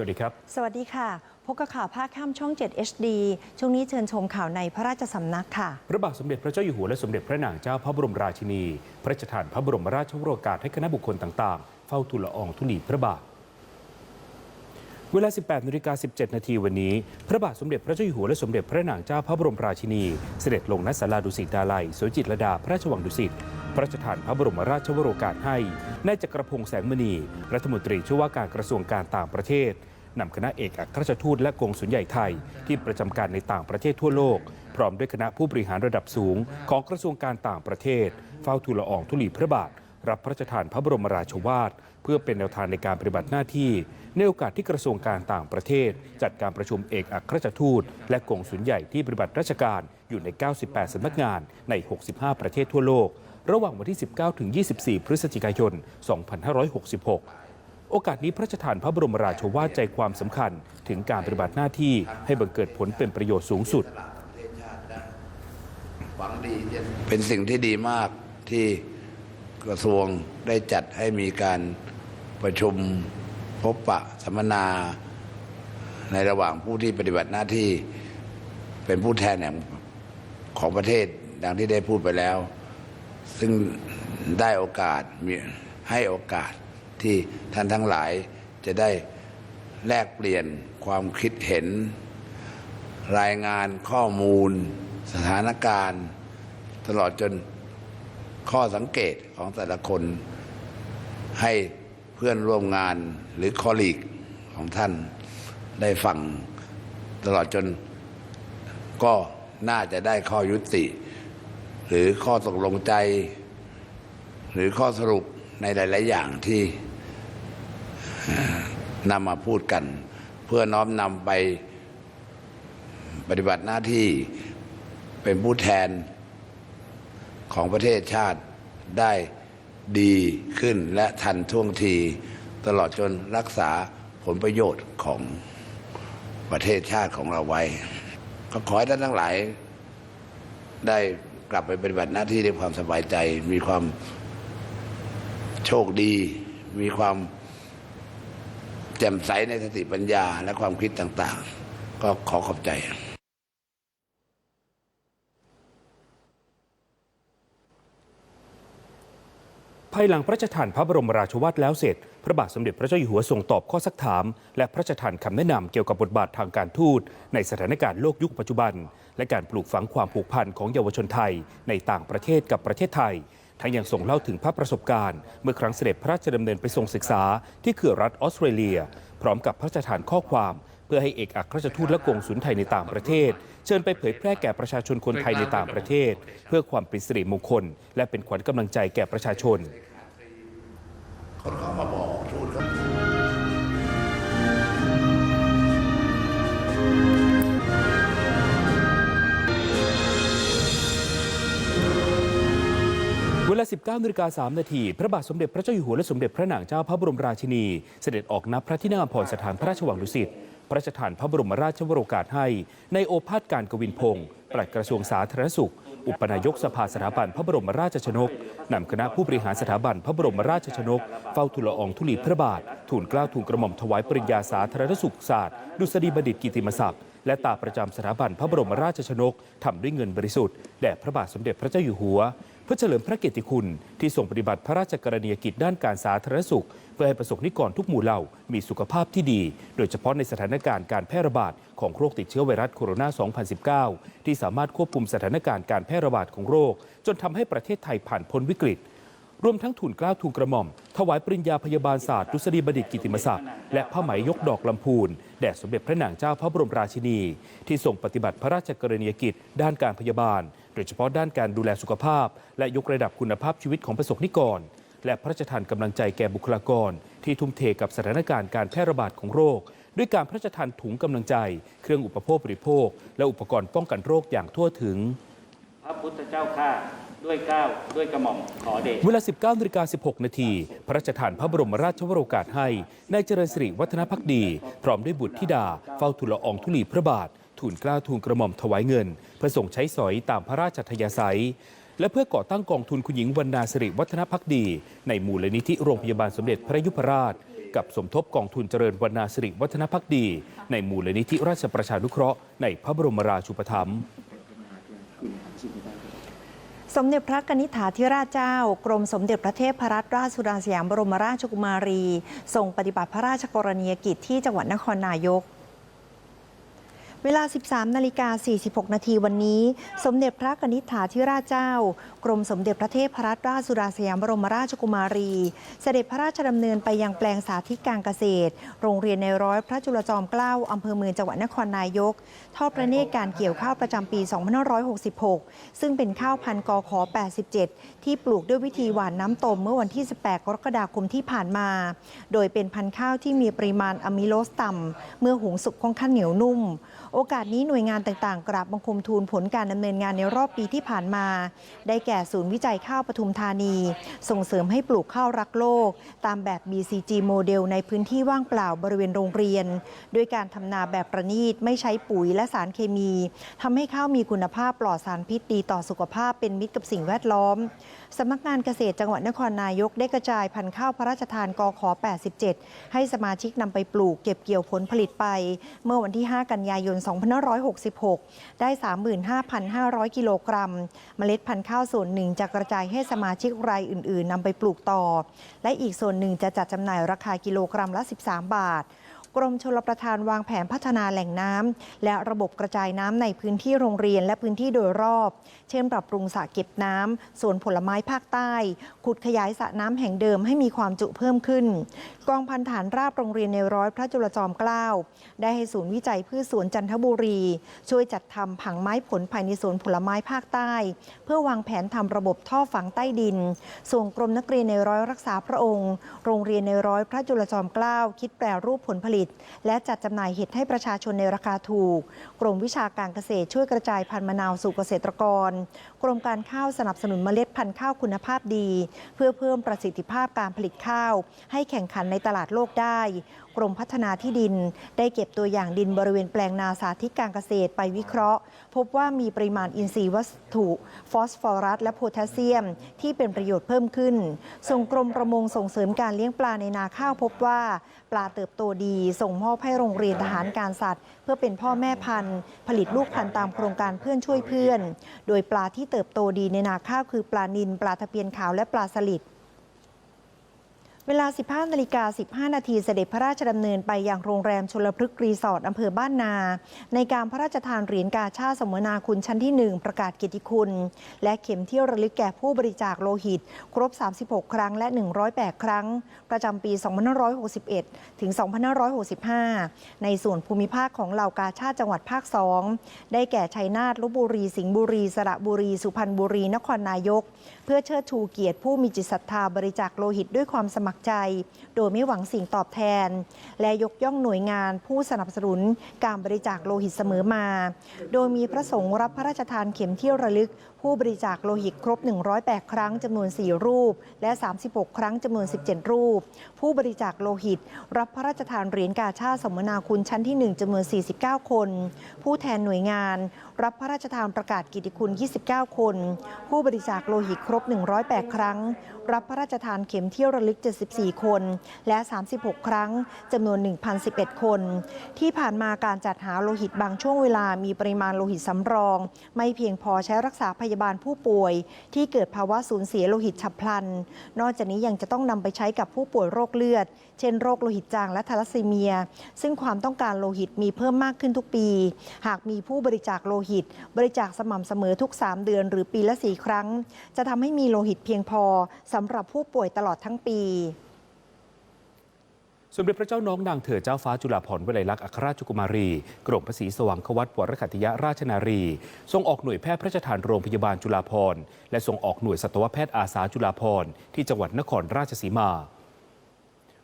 วัสดีครับ สวัสดีค่ะ พบกับข่าวภาคค่ำช่อง 7 HD ช่วงนี้เชิญชมข่าวในพระราชสำนักค่ะ พระบาทสมเด็จพระเจ้าอยู่หัวและสมเด็จพระนางเจ้าพระบรมราชินี พระราชทานพระบรมราชวโรกาสให้คณะบุคคลต่างๆ เฝ้าทูลละอองธุลีพระบาท เวลา 18นาฬิกา17 นาทีวันนี้ พระบาทสมเด็จพระเจ้าอยู่หัวและสมเด็จพระนางเจ้าพระบรมราชินี เสด็จลงณศาลาดุสิตดาลัยสวนจิตรลดาพระราชวังดุสิต พระราชทานพระบรมราชวโรกาสให้นายจักรพงษ์แสงมณี รัฐมนตรีช่วยว่าการกระทรวงการต่างประเทศนำคณะเอกอัครราชทูตและกงสุลใหญ่ไทย ที่ประจำการในต่างประเทศทั่วโลก พร้อมด้วยคณะผู้บริหารระดับสูง ของกระทรวงการต่างประเทศ เฝ้าทูลละอองธุลีพระบาท รับพระราชทานพระบรมราชวาท เพื่อเป็นแนวทางในการปฏิบัติหน้าที่ ในโอกาสที่กระทรวงการต่างประเทศ จัดการประชุมเอกอัครราชทูต และกงสุลใหญ่ที่ปฏิบัติราชการอยู่ใน 98สำนักงานใน 65 ประเทศทั่วโลก ระหว่างวันที่ 19 ถึง 24 พฤศจิกายน 2566 โอกาสนี้พระราชทานพระบรมราชวาทใจความสำคัญ ถึงการปฏิบัติหน้าที่ให้บังเกิดผลเป็นประโยชน์สูงสุด เป็นสิ่งที่ดีมากที่กระทรวงได้จัดให้มีการประชุมพบปะสัมมนาในระหว่างผู้ที่ปฏิบัติหน้าที่เป็นผู้แทนแห่งของประเทศดังที่ได้พูดไปแล้ว ซึ่งได้โอกาสมีให้โอกาสที่ท่านทั้งหลายจะได้แลกเปลี่ยนความคิดเห็น รายงานข้อมูล สถานการณ์ ตลอดจนข้อสังเกตของแต่ละคน ให้เพื่อนร่วมงานหรือคอลีกของท่านได้ฟัง ตลอดจนก็น่าจะได้ข้อยุติ หรือข้อตกลงใจ หรือข้อสรุปในหลาย ๆ อย่างที่นำมาพูดกัน เพื่อน้อมนำไปปฏิบัติหน้าที่เป็นผู้แทนของประเทศชาติได้ดีขึ้นและทันท่วงที ตลอดจนรักษาผลประโยชน์ของประเทศชาติของเราไว้ ก็ขอให้ท่านทั้งหลายได้ กลับไปปฏิบัติหน้าที่ด้วยความสบายใจ มีความโชคดี มีความแจ่มใสในสติปัญญาและความคิดต่าง ๆ ก็ขอขอบใจ ภายหลังพระราชทานพระบรมราชวาทแล้วเสร็จ พระบาทสมเด็จพระเจ้าอยู่หัวทรงตอบข้อสักถาม และพระราชทานคำแนะนำเกี่ยวกับบทบาททางการทูต ในสถานการณ์โลกยุคปัจจุบัน และการปลูกฝังความผูกพันของเยาวชนไทย ในต่างประเทศกับประเทศไทย ทั้งยังทรงเล่าถึงภาพประสบการณ์ เมื่อครั้งเสด็จพระราชดำเนินไปทรงศึกษา ที่เขื่อรัฐออสเตรเลีย พร้อมกับพระราชทานข้อความ พื่อให้เอกอัครราชทูตและกงสุลไทยในต่างประเทศ เชิญไปเผยแพร่แก่ประชาชนคนไทยในต่างประเทศ เพื่อความเป็นสิริมงคล และเป็นขวัญกำลังใจแก่ประชาชน ลา 19นาฬิกา3นาที พระบาทสมเด็จพระเจ้าอยู่หัวและสมเด็จพระนางเจ้าพระบรมราชินี เสด็จออกนับพระที่นั่งอภรสถานพระราชวังดุสิต พระราชทานพระบรมราชวโรกาสให้ ในโอภาสการกวินพงศ์ปลัดกระทรวงสาธารณสุข อุปนายกสภาสถาบันพระบรมราชชนก นำคณะผู้บริหารสถาบันพระบรมราชชนก เฝ้าทูลอองธุลีพระบาท ทูลเกล้าทูลกระหม่อมถวายปริญญาสาธารณสุขศาสตร์ ดุษฎีบัณฑิตกิติมศักดิ์ และตาประจำสถาบันพระบรมราชชนกทำด้วยเงินบริสุทธิ์แด่พระบาทสมเด็จพระเจ้าอยู่หัว เพื่อเฉลิมพระเกียรติคุณ ที่ทรงปฏิบัติพระราชกรณียกิจด้านการสาธารณสุข เพื่อให้ประสบนิกรทุกหมู่เหล่ามีสุขภาพที่ดี โดยเฉพาะในสถานการณ์การแพร่ระบาดของโรคติดเชื้อไวรัสโคโรนา 2019 ที่สามารถควบคุมสถานการณ์การแพร่ระบาดของโรค จนทำให้ประเทศไทยผ่านพ้นวิกฤต รวมทั้งทุนกล้าทุนกระหม่อม ถวายปริญญาพยาบาลศาสตร์ดุษฎีบัณฑิตกิติมศักดิ์และผ้าไหมยกดอกลำพูน แด่สมเด็จพระนางเจ้าพระบรมราชินี ที่ทรงปฏิบัติพระราชกรณียกิจ ด้านการพยาบาล โดยเฉพาะด้านการดูแลสุขภาพ และยกระดับคุณภาพชีวิตของประสบนิกร และพระราชทานกำลังใจแก่บุคลากร ที่ทุ่มเทกับสถานการณ์การแพร่ระบาดของโรค ด้วยการพระราชทานถุงกำลังใจ เครื่องอุปโภคบริโภค และอุปกรณ์ป้องกันโรคอย่างทั่วถึง พระพุทธเจ้าข้า ด้วยเกล้าวด้วยกระหม่อมขอเดชเวลา 19นาฬิกา16 นาที พระราชทานพระบรมราชวโรกาสให้ในายเจริญสิริวัฒนพักดี พร้อมด้วยบุตรธิดา เฝ้าทูลละอองธุลีพระบาท ทูลเกล้าทูลกระหม่อมถวายเงินเพื่อส่งใช้สอยตามพระราชทยาศัย และเพื่อก่อตั้งกองทุนคุณหญิงวรรณาสิริวัฒนพักดี ในมูลนิธิโรงพยาบาลสมเด็จพระยุพราช กับสมทบกองทุนเจริญวรรณาสิริวัฒนพักดี ในมูลนิธิราชประชานุเคราะห์ในพระบรมราชูปถัมภ์ สมเด็จพระกนิษฐาธิราชเจ้า กรมสมเด็จพระเทพรัตนราชสุดาสยามบรมราชกุมารีทรงปฏิบัติพระราชกรณียกิจที่จังหวัดนครนายก เวลา 13 นาฬิกา 46 นาทีวันนี้ สมเด็จพระกนิษฐาธิราชเจ้า กรมสมเด็จพระเทพรัตนราชสุดาสยามบรมราชกุมารี เสด็จพระราชดำเนินไปยังแปลงสาธิตการเกษตร โรงเรียนในร้อยพระจุลจอมเกล้าอำเภอเมืองจังหวัดนครนายก ทอดพระเนตรการเกี่ยวข้าวประจำปี 2566 ซึ่งเป็นข้าวพันธุ์กข87 ที่ปลูกด้วยวิธีหว่านน้ำตมเมื่อวันที่ 18 กรกฎาคมที่ผ่านมา โดยเป็นพันธุ์ข้าวที่มีปริมาณอะมิโลสต่ำเมื่อหุงสุกค่อนข้างเหนียวนุ่มโอกาสนี้หน่วยงานต่างๆ กราบบังคมทูลผลการดำเนินงานในรอบปีที่ผ่านมา ได้แก่ศูนย์วิจัยข้าวปทุมธานี ส่งเสริมให้ปลูกข้าวรักโลก ตามแบบ BCG โมเดลในพื้นที่ว่างเปล่าบริเวณโรงเรียน ด้วยการทำนาแบบประณีตไม่ใช้ปุ๋ยและสารเคมีทำให้ข้าวมีคุณภาพปลอดสารพิษดีต่อสุขภาพเป็นมิตรกับสิ่งแวดล้อม สำนักงานเกษตรจังหวัดนครนายกได้กระจายพันธุ์ข้าวพระราชทานกขอ 87 ให้สมาชิกนำไปปลูกเก็บเกี่ยวผลผลิตไป เมื่อวันที่ 5 กันยายน 2566 ได้ 35,500 กิโลกรัม เมล็ดพันธุ์ข้าวส่วนหนึ่งจะกระจายให้สมาชิกรายอื่น ๆนำไปปลูกต่อ และอีกส่วนหนึ่งจะจัดจำหน่ายราคากิโลกรัมละ 13 บาท กรมชลประทานวางแผนพัฒนาแหล่งน้ำและระบบกระจายน้ำในพื้นที่โรงเรียนและพื้นที่โดยรอบ เช่น ปรับปรุงสระเก็บน้ำสวนผลไม้ภาคใต้ ขุดขยายสระน้ำแห่งเดิมให้มีความจุเพิ่มขึ้น กองพันฐานราบโรงเรียนในร้อยพระจุลจอมเกล้าได้ให้ศูนย์วิจัยพืชสวนจันทบุรี ช่วยจัดทำผังไม้ผลภายในสวนผลไม้ภาคใต้ เพื่อวางแผนทำระบบท่อฝังใต้ดิน ส่งกรมนักเรียนในร้อยรักษาพระองค์ โรงเรียนในร้อยพระจุลจอมเกล้าคิดแปรรูปผลผลิตลิต และจัดจำหน่ายเห็ดให้ประชาชนในราคาถูก กรมวิชาการเกษตรช่วยกระจายพันธุ์มะนาวสู่เกษตรกร กรมการข้าวสนับสนุนเมล็ดพันธุ์ข้าวคุณภาพดี เพื่อเพิ่มประสิทธิภาพการผลิตข้าว ให้แข่งขันในตลาดโลกได้กรมพัฒนาที่ดิน ได้เก็บตัวอย่างดินบริเวณแปลงนาสาธิตการเกษตรไปวิเคราะห์ พบว่ามีปริมาณอินทรีย์วัตถุฟอสฟอรัส และโพแทสเซียม ที่เป็นประโยชน์เพิ่มขึ้น ส่งกรมประมงส่งเสริมการเลี้ยงปลาในนาข้าวพบว่า ปลาเติบโตดี ส่งมอบให้โรงเรียนทหารการสัตว์ เพื่อเป็นพ่อแม่พันธุ์ ผลิตลูกพันธุ์ตามโครงการเพื่อนช่วยเพื่อน โดยปลาที่เติบโตดีในนาข้าวคือปลานิลปลาตะเพียนขาวและปลาสลิด เวลา 15นาฬิกา15 นาทีเสด็จพระราชดำเนินไปยังโรงแรมชลพฤกษ์รีสอร์ทอำเภอบ้านนา ในการพระราชทานเหรียญกาชาติสมนาคุณชั้นที่ 1 ประกาศเกียรติคุณ และเข็มเที่ยวระลึกแก่ผู้บริจาคโลหิต ครบ 36 ครั้งและ 108 ครั้ง ประจำปี 2561 ถึง 2565 ในส่วนภูมิภาคของเหล่ากาชาติจังหวัดภาค 2 ได้แก่ชัยนาทลบบุรี สิงห์บุรี สระบุรี สุพรรณบุรี นครนายก เพื่อเชิดชูเกียรติผู้มีจิตศรัทธาบริจาคโลหิตด้วยความสมัครใจ โดยไม่หวังสิ่งตอบแทน และยกย่องหน่วยงานผู้สนับสนุนการบริจาคโลหิตเสมอมา โดยมีพระสงฆ์รับพระราชทานเข็มเที่ยวระลึก ผู้บริจาคโลหิตครบ 108 ครั้งจำนวน 4 รูป และ 36 ครั้งจำนวน 17 รูป ผู้บริจาคโลหิต รับพระราชทานเหรียญกาชาติสมนาคุณชั้นที่ 1จำนวน 49 คน ผู้แทนหน่วยงาน รับพระราชทานประกาศกิติคุณ 29 คน ผู้บริจาคโลหิตครบ 108 ครั้ง รับพระราชทานเข็มเที่ยวระลึก 74 คน และ 36 ครั้งจำนวน 1,011 คน ที่ผ่านมาการจัดหาโลหิตบางช่วงเวลามีปริมาณโลหิตสำรอง ไม่เพียงพอใช้รักษาพยาบาลผู้ป่วย ที่เกิดภาวะสูญเสียโลหิตฉับพลัน นอกจากนี้ยังจะต้องนำไปใช้กับผู้ป่วยโรคเลือด เช่นโรคโลหิตจางและทาลัสซีเมีย ซึ่งความต้องการโลหิตมีเพิ่มมากขึ้นทุกปี หากมีผู้บริจาคโลหิตบริจาคสม่ำเสมอทุก 3 เดือนหรือปีละ 4 ครั้ง จะทำให้มีโลหิตเพียงพอสำหรับผู้ป่วยตลอดทั้งปีสมเด็จพระเจ้าน้องนางเถิดเจ้าฟ้าจุฬาภรณ์วลัยลักษณ์อัครราชกุมารี กรมพระศรีสว่างควัตวรคัตยราชนารี ทรงออกหน่วยแพทย์พระราชทานโรงพยาบาลจุฬาภรณ์และทรงออกหน่วยสัตวแพทย์อาสาจุฬาภรณ์ที่จังหวัดนครราชสีมา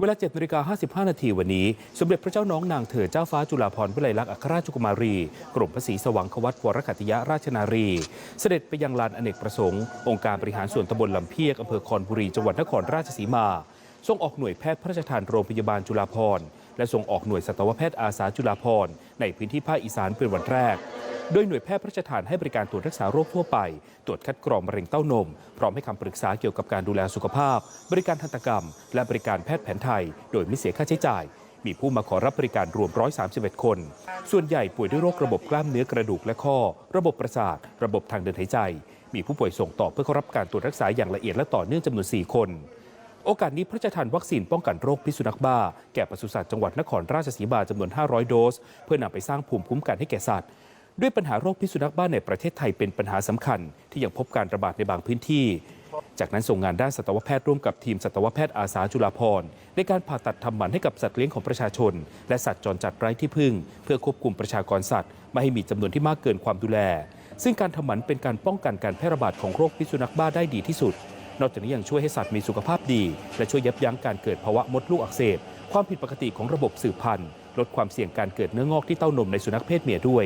เวลา7นาฬิกา55 นาทีวันนี้ สมเด็จพระเจ้าน้องนางเถิดเจ้าฟ้าจุฬาภรณ์วิไลลักษณ์อัครราชกุมารี กรมพระศรีสว่างควัตวรคัตยราชนารี เสด็จไปยังลานอเนกประสงค์ องค์การบริหารส่วนตำบลลำเพียกอำเภอคอนบุรีจังหวัดนครราชสีมาทรงออกหน่วยแพทย์พระราชทานโรงพยาบาลจุฬาภรณ์และทรงออกหน่วยสัตวแพทย์อาสาจุฬาภรณ์ในพื้นที่ภาคอีสานเป็นวันแรก โดยหน่วยแพทย์พระราชทานให้บริการตรวจรักษาโรคทั่วไป ตรวจคัดกรองมะเร็งเต้านม พร้อมให้คำปรึกษาเกี่ยวกับการดูแลสุขภาพ บริการทันตกรรม และบริการแพทย์แผนไทย โดยไม่เสียค่าใช้จ่าย มีผู้มาขอรับบริการรวม 131 คน ส่วนใหญ่ป่วยด้วยโรคระบบกล้ามเนื้อกระดูกและข้อ ระบบประสาท ระบบทางเดินหายใจ มีผู้ป่วยส่งต่อเพื่อเข้ารับการตรวจรักษาอย่างละเอียดและต่อเนื่องจำนวน 4 คนโอกาสนี้พระราชทานวัคซีนป้องกันโรคพิษสุนัขบ้า แก่ปศุสัตว์จังหวัดนครราชสีมาจำนวน 500 โดส เพื่อนำไปสร้างภูมิคุ้มกันให้แก่สัตว์ ด้วยปัญหาโรคพิษสุนัขบ้าในประเทศไทยเป็นปัญหาสำคัญ ที่ยังพบการระบาดในบางพื้นที่ จากนั้นส่งงานด้านสัตวแพทย์ร่วมกับทีมสัตวแพทย์อาสาจุฬาภรณ์ในการผ่าตัดทำหมันให้กับสัตว์เลี้ยงของประชาชน และสัตว์จรจัดไร้ที่พึ่ง เพื่อควบคุมประชากรสัตว์ไม่ให้มีจำนวนที่มากเกินความดูแล ซึ่งการทำหมันเป็นการป้องกันการแพร่ระบาดของโรคพิษสุนัขบ้าได้ดีที่สุด นอกจากนี้ยังช่วยให้สัตว์มีสุขภาพดี และช่วยยับยั้งการเกิดภาวะมดลูกอักเสบความผิดปกติของระบบสืบพันธุ์ลดความเสี่ยงการเกิดเนื้องอกที่เต้านมในสุนัขเพศเมียด้วย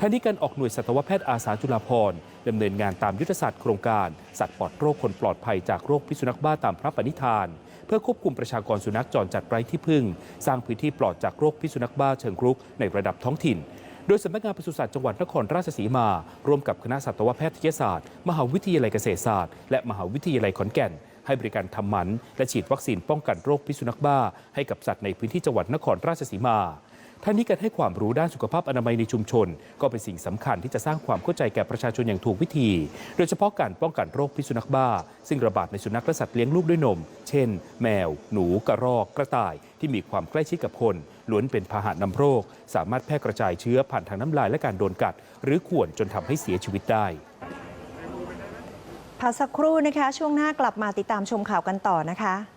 ทั้งนี้การออกหน่วยสัตวแพทย์อาสาจุฬาภรณ์ดำเนินงานตามยุทธศาสตร์โครงการ สัตว์ปลอดโรคคนปลอดภัยจากโรคพิษสุนัขบ้าตามพระปณิธาน เพื่อควบคุมประชากรสุนัขจรจัดไร้ที่พึ่ง สร้างพื้นที่ปลอดจากโรคพิษสุนัขบ้าเชิงรุกในระดับท้องถิ่นโดยสำนักงานปศุสัตว์จังหวัดนครราชสีมา ร่วมกับคณะสัตวแพทยศาสตร์ มหาวิทยาลัยเกษตรศาสตร์ และมหาวิทยาลัยขอนแก่น ให้บริการทำหมัน และฉีดวัคซีนป้องกันโรคพิษสุนัขบ้า ให้กับสัตว์ในพื้นที่จังหวัดนครราชสีมา ทั้งนี้การให้ความรู้ด้านสุขภาพอนามัยในชุมชน ก็เป็นสิ่งสำคัญที่จะสร้างความเข้าใจแก่ประชาชนอย่างถูกวิธี โดยเฉพาะการป้องกันโรคพิษสุนัขบ้า ซึ่งระบาดในสุนัขและสัตว์เลี้ยงลูกด้วยนม เช่น แมว หนู กระรอก กระต่าย ที่มีความใกล้ชิดกับคนล้วนเป็นพาหะนำโรค สามารถแพร่กระจายเชื้อผ่านทางน้ำลายและการโดนกัด หรือข่วนจนทำให้เสียชีวิตได้พักสักครู่นะคะ ช่วงหน้ากลับมาติดตามชมข่าวกันต่อนะคะ